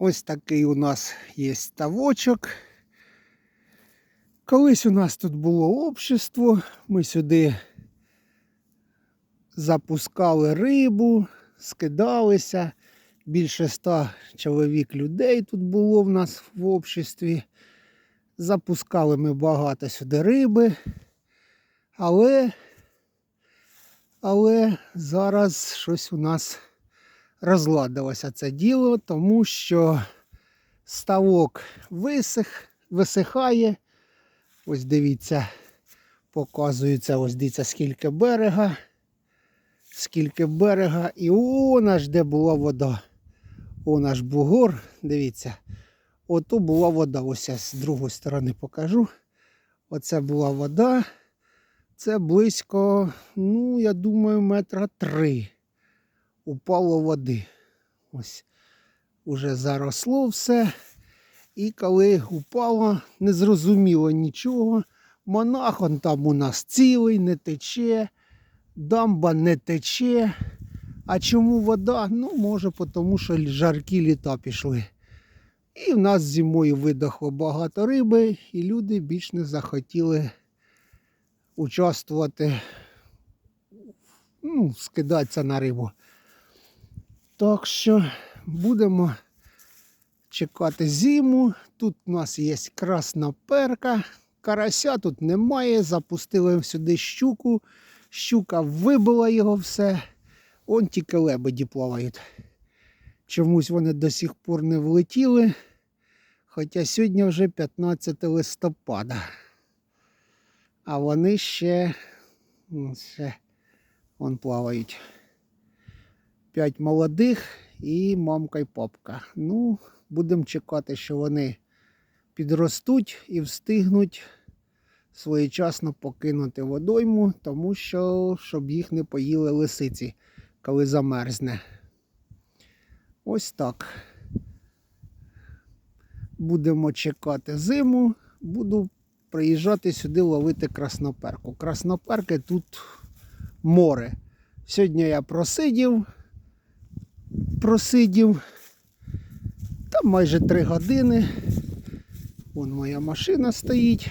Ось такий у нас є ставочок. Колись у нас тут було общество, ми сюди запускали рибу, скидалися. Більше ста чоловік людей тут було в нас в обществі. Запускали ми багато сюди риби. Але, але зараз щось у нас розладилося це діло, тому що ставок висих, висихає. Ось дивіться, показується, ось дивіться, скільки берега, скільки берега, і он аж де була вода. Он аж бугор, дивіться. Ото була вода. Ось я з другої сторони покажу. Оце була вода. Це близько, ну, я думаю, метра три упало води. Ось уже заросло все. І коли упало, не зрозуміло нічого. Монах он там у нас цілий, не тече, дамба не тече. А чому вода? Ну, може, тому що жаркі літа пішли. І в нас зимою видохло багато риби, і люди більш не захотіли участвувати, ну, скидатися на рибу. Так що будемо чекати зиму. Тут у нас є красна перка. Карася тут немає. Запустили сюди щуку. Щука вибила його все. Он тільки лебеді плавають. Чомусь вони до сих пор не влетіли. Хоча сьогодні вже 15 листопада. А вони ще, ну, ще вон плавають. П'ять молодих і мамка й папка. Ну, будемо чекати, що вони підростуть і встигнуть своєчасно покинути водойму, тому що щоб їх не поїли лисиці, коли замерзне. Ось так. Будемо чекати зиму, буду приїжджати сюди ловити красноперку. Красноперки тут море. Сьогодні я просидів, просидів там майже три години. Вон моя машина стоїть.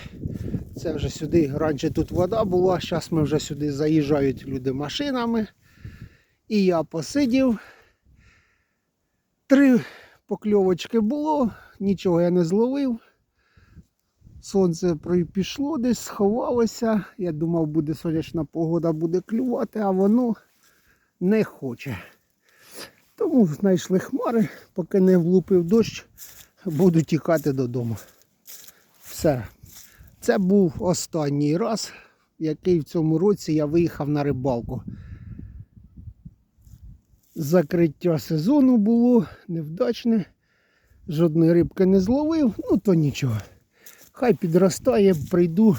Це вже сюди, раніше тут вода була, зараз ми вже сюди заїжджають люди машинами. І я посидів. Три покльовочки було, нічого я не зловив. Сонце пішло десь, сховалося. Я думав, буде сонячна погода, буде клювати, а воно не хоче. Тому знайшли хмари, поки не влупив дощ, буду тікати додому. Все. Це був останній раз, який в цьому році я виїхав на рибалку. Закриття сезону було невдачне. Жодної рибки не зловив, ну то нічого. Хай підростає, прийду,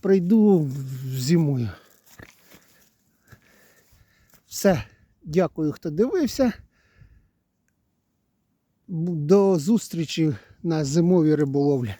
прийду зимою. Все, дякую, хто дивився. До зустрічі на зимовій риболовлі.